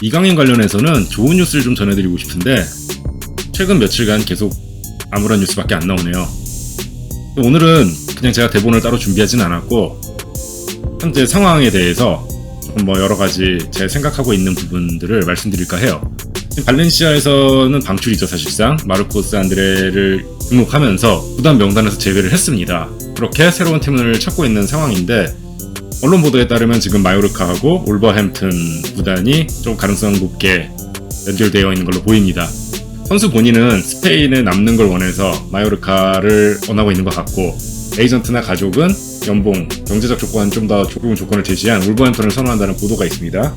이강인 관련해서는 좋은 뉴스를 좀 전해드리고 싶은데 최근 며칠간 계속 아무런 뉴스밖에 안 나오네요. 오늘은 그냥 제가 대본을 따로 준비하진 않았고 현재 상황에 대해서 뭐 여러 가지 제가 생각하고 있는 부분들을 말씀드릴까 해요. 발렌시아에서는 방출이죠 사실상 마르코스 안드레를 등록하면서 구단 명단에서 제외를 했습니다. 그렇게 새로운 팀을 찾고 있는 상황인데 언론 보도에 따르면 지금 마요르카하고 올버햄튼 구단이 좀 가능성 높게 연결되어 있는 걸로 보입니다. 선수 본인은 스페인에 남는 걸 원해서 마요르카를 원하고 있는 것 같고 에이전트나 가족은 연봉, 경제적 조건 좀 더 좋은 조건을 제시한 울버햄튼을 선호한다는 보도가 있습니다.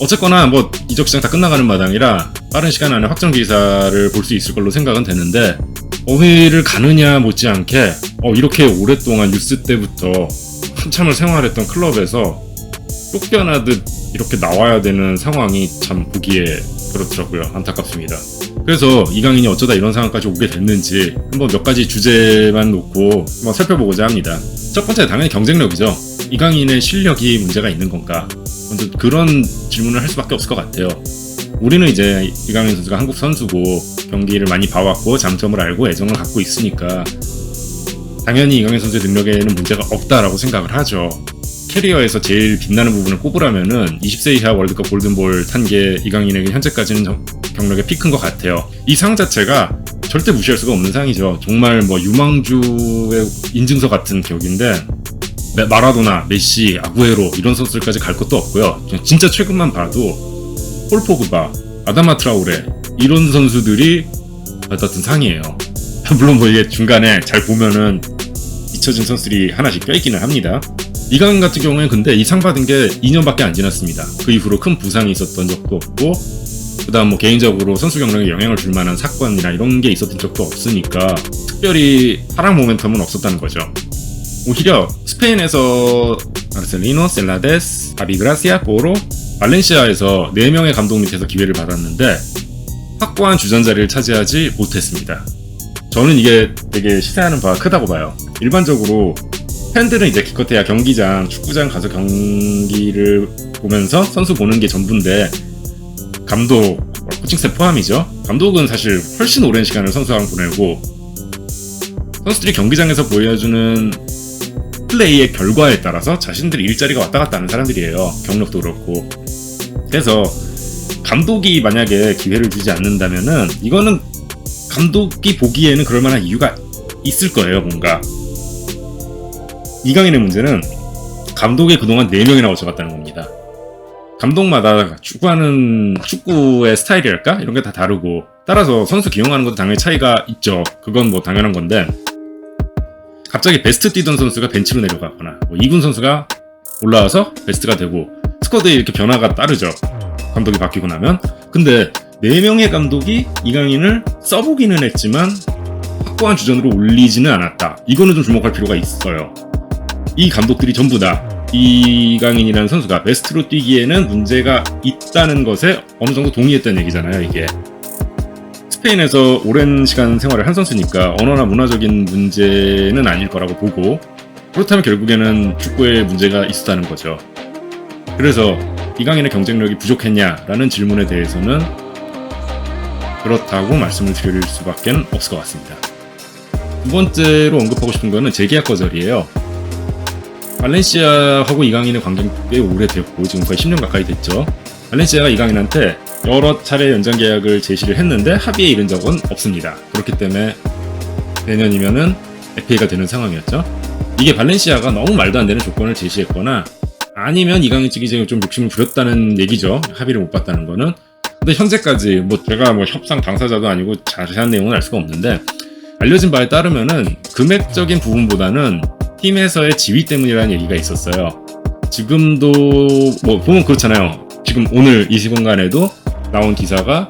어쨌거나 뭐 이적 시장 다 끝나가는 마당이라 빠른 시간 안에 확정 기사를 볼 수 있을 걸로 생각은 되는데 어휘를 가느냐 못지않게 어, 이렇게 오랫동안 뉴스 때부터 한참을 생활했던 클럽에서 쫓겨나듯 이렇게 나와야 되는 상황이 참 보기에 그렇더라고요. 안타깝습니다. 그래서 이강인이 어쩌다 이런 상황까지 오게 됐는지 한번 몇 가지 주제만 놓고 한번 살펴보고자 합니다. 첫 번째 당연히 경쟁력이죠. 이강인의 실력이 문제가 있는 건가? 먼저 그런 질문을 할 수밖에 없을 것 같아요. 우리는 이제 이강인 선수가 한국 선수고 경기를 많이 봐왔고 장점을 알고 애정을 갖고 있으니까 당연히 이강인 선수의 능력에는 문제가 없다라고 생각을 하죠. 캐리어에서 제일 빛나는 부분을 꼽으라면은 20세 이하 월드컵 골든볼 탄 게 이강인에게 현재까지는 정- 경력의 피크인 것 같아요. 이 상 자체가 절대 무시할 수가 없는 상이죠. 정말 뭐 유망주의 인증서 같은 격인데 메- 마라도나, 메시, 아구에로 이런 선수들까지 갈 것도 없고요. 진짜 최근만 봐도 폴 포그바, 아다마 트라우레 이런 선수들이 받았던 상이에요. 물론 뭐 이게 중간에 잘 보면은 잊혀진 선수들이 하나씩 껴있기는 합니다. 이강인 같은 경우에는 근데 이 상 받은 게 2년밖에 안 지났습니다. 그 이후로 큰 부상이 있었던 적도 없고 그다음 뭐 개인적으로 선수 경력에 영향을 줄 만한 사건이나 이런 게 있었던 적도 없으니까 특별히 하락 모멘텀은 없었다는 거죠. 오히려 스페인에서 마르셀리노, 셀라데스, 아비그라시아, 보로, 발렌시아에서 4명의 감독 밑에서 기회를 받았는데 확고한 주전 자리를 차지하지 못했습니다. 저는 이게 되게 시사하는 바가 크다고 봐요. 일반적으로 팬들은 이제 기껏해야 경기장, 축구장 가서 경기를 보면서 선수 보는 게 전부인데 감독, 코칭스텝 포함이죠. 감독은 사실 훨씬 오랜 시간을 선수랑 보내고 선수들이 경기장에서 보여주는 플레이의 결과에 따라서 자신들 일자리가 왔다 갔다 하는 사람들이에요. 경력도 그렇고. 그래서 감독이 만약에 기회를 주지 않는다면은 이거는 감독이 보기에는 그럴 만한 이유가 있을 거예요, 뭔가. 이강인의 문제는 감독이 그동안 4명이나 거쳐갔다는 겁니다. 감독마다 축구하는 축구의 스타일이랄까? 이런 게 다 다르고 따라서 선수 기용하는 것도 당연히 차이가 있죠. 그건 뭐 당연한 건데 갑자기 베스트 뛰던 선수가 벤치로 내려가거나 뭐 이군 선수가 올라와서 베스트가 되고 스쿼드에 이렇게 변화가 따르죠. 감독이 바뀌고 나면 근데 4명의 감독이 이강인을 써보기는 했지만 확고한 주전으로 올리지는 않았다. 이거는 좀 주목할 필요가 있어요. 이 감독들이 전부 다 이강인이라는 선수가 베스트로 뛰기에는 문제가 있다는 것에 어느 정도 동의했다는 얘기잖아요, 이게. 스페인에서 오랜 시간 생활을 한 선수니까 언어나 문화적인 문제는 아닐 거라고 보고 그렇다면 결국에는 축구에 문제가 있었다는 거죠. 그래서 이강인의 경쟁력이 부족했냐라는 질문에 대해서는 그렇다고 말씀을 드릴 수밖에 없을 것 같습니다. 두 번째로 언급하고 싶은 거는 재계약 거절이에요. 발렌시아하고 이강인의 관계는 꽤 오래됐고 지금 거의 10년 가까이 됐죠. 발렌시아가 이강인한테 여러 차례 연장 계약을 제시를 했는데 합의에 이른 적은 없습니다. 그렇기 때문에 내년이면은 FA가 되는 상황이었죠. 이게 발렌시아가 너무 말도 안 되는 조건을 제시했거나 아니면 이강인 측이 지금 좀 욕심을 부렸다는 얘기죠. 합의를 못 봤다는 거는. 근데 현재까지 뭐 제가 뭐 협상 당사자도 아니고 자세한 내용은 알 수가 없는데 알려진 바에 따르면은 금액적인 부분보다는 팀에서의 지위 때문이라는 얘기가 있었어요. 지금도 뭐 보면 그렇잖아요. 지금 오늘 이 시간간에도 나온 기사가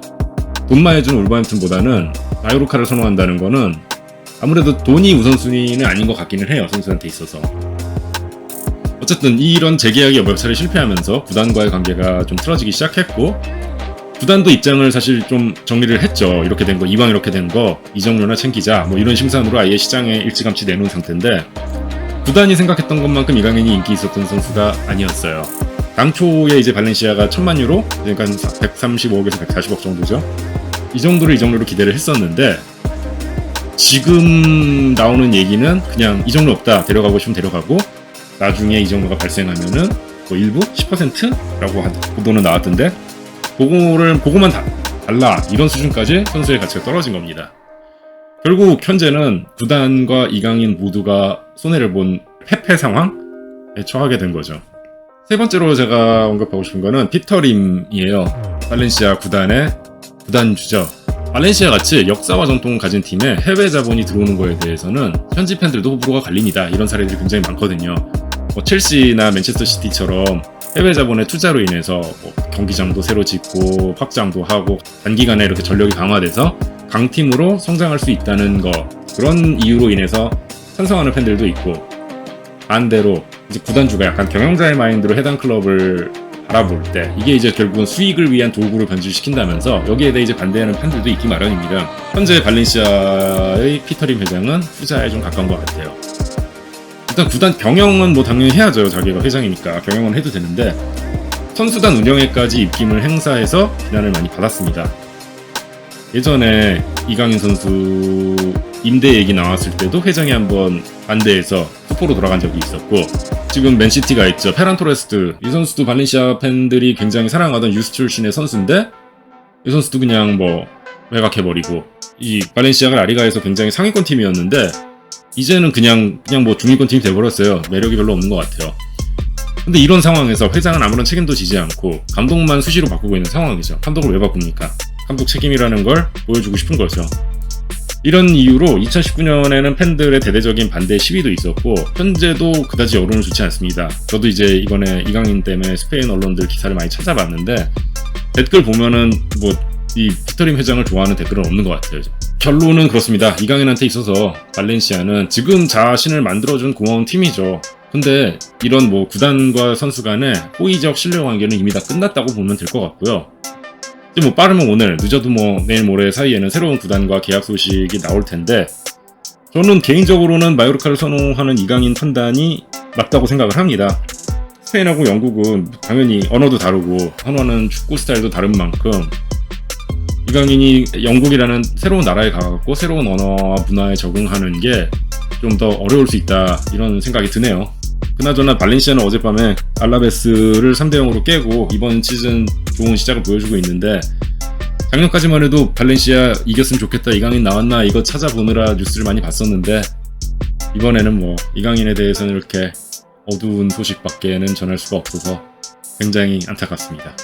돈만 해준 울버햄튼보다는 마요르카를 선호한다는 거는 아무래도 돈이 우선순위는 아닌 것 같기는 해요. 선수한테 있어서. 어쨌든 이런 재계약이 몇 차례 실패하면서 구단과의 관계가 좀 틀어지기 시작했고 구단도 입장을 사실 좀 정리를 했죠. 이렇게 된 거, 이왕 이렇게 된 거, 이정료나 챙기자, 뭐 이런 심산으로 아예 시장에 일찌감치 내놓은 상태인데, 구단이 생각했던 것만큼 이강인이 인기 있었던 선수가 아니었어요. 당초에 이제 발렌시아가 천만 유로 그러니까 한 135억에서 140억 정도죠. 이 정도를 이 정도로 기대를 했었는데 지금 나오는 얘기는 그냥 이 정도 없다 데려가고 싶으면 데려가고 나중에 이 정도가 발생하면은 뭐 일부 10%라고 보도는 나왔던데 그거를 그거만 다, 달라 이런 수준까지 선수의 가치가 떨어진 겁니다. 결국 현재는 구단과 이강인 모두가 손해를 본 패패 상황에 처하게 된 거죠. 세 번째로 제가 언급하고 싶은 거는 피터림이에요. 발렌시아 구단의 구단 주죠. 발렌시아 같이 역사와 전통을 가진 팀에 해외 자본이 들어오는 거에 대해서는 현지 팬들도 호불호가 갈립니다. 이런 사례들이 굉장히 많거든요. 뭐 첼시나 맨체스터 시티처럼 해외 자본의 투자로 인해서 뭐 경기장도 새로 짓고 확장도 하고 단기간에 이렇게 전력이 강화돼서 강팀으로 성장할 수 있다는 거 그런 이유로 인해서 찬성하는 팬들도 있고 반대로 이제 구단주가 약간 경영자의 마인드로 해당 클럽을 바라볼 때 이게 이제 결국은 수익을 위한 도구로 변질시킨다면서 여기에 대해 이제 반대하는 팬들도 있기 마련입니다. 현재 발렌시아의 피터림 회장은 후자에 좀 가까운 것 같아요. 일단 구단 경영은 뭐 당연히 해야죠. 자기가 회장이니까 경영은 해도 되는데 선수단 운영에까지 입김을 행사해서 비난을 많이 받았습니다. 예전에 이강인 선수 임대 얘기 나왔을 때도 회장이 한번 반대해서 투포로 돌아간 적이 있었고 지금 맨시티가 있죠. 페란 토레스트. 이 선수도 발렌시아 팬들이 굉장히 사랑하던 유스 출신의 선수인데 이 선수도 그냥 뭐 매각해버리고 이 발렌시아가 라리가에서 굉장히 상위권 팀이었는데 이제는 그냥 그냥 뭐 중위권 팀이 돼버렸어요. 매력이 별로 없는 것 같아요. 근데 이런 상황에서 회장은 아무런 책임도 지지 않고 감독만 수시로 바꾸고 있는 상황이죠. 감독을 왜 바꿉니까 감독 책임이라는 걸 보여주고 싶은 거죠. 이런 이유로 2019년에는 팬들의 대대적인 반대 시위도 있었고 현재도 그다지 여론은 좋지 않습니다. 저도 이제 이번에 이강인 때문에 스페인 언론들 기사를 많이 찾아봤는데 댓글 보면은 뭐 이 피터림 회장을 좋아하는 댓글은 없는 것 같아요. 결론은 그렇습니다. 이강인한테 있어서 발렌시아는 지금 자신을 만들어준 고마운 팀이죠. 근데 이런 뭐 구단과 선수 간의 호의적 신뢰 관계는 이미 다 끝났다고 보면 될 것 같고요. 뭐 빠르면 오늘, 늦어도 뭐 내일 모레 사이에는 새로운 구단과 계약 소식이 나올 텐데 저는 개인적으로는 마요르카를 선호하는 이강인 판단이 맞다고 생각을 합니다. 스페인하고 영국은 당연히 언어도 다르고 선호하는 축구 스타일도 다른 만큼 이강인이 영국이라는 새로운 나라에 가갖고 새로운 언어와 문화에 적응하는 게 좀 더 어려울 수 있다 이런 생각이 드네요. 그나저나 발렌시아는 어젯밤에 알라베스를 3대 0으로 깨고 이번 시즌 좋은 시작을 보여주고 있는데 작년까지만 해도 발렌시아 이겼으면 좋겠다 이강인 나왔나 이거 찾아보느라 뉴스를 많이 봤었는데 이번에는 뭐 이강인에 대해서는 이렇게 어두운 소식밖에는 전할 수가 없어서 굉장히 안타깝습니다.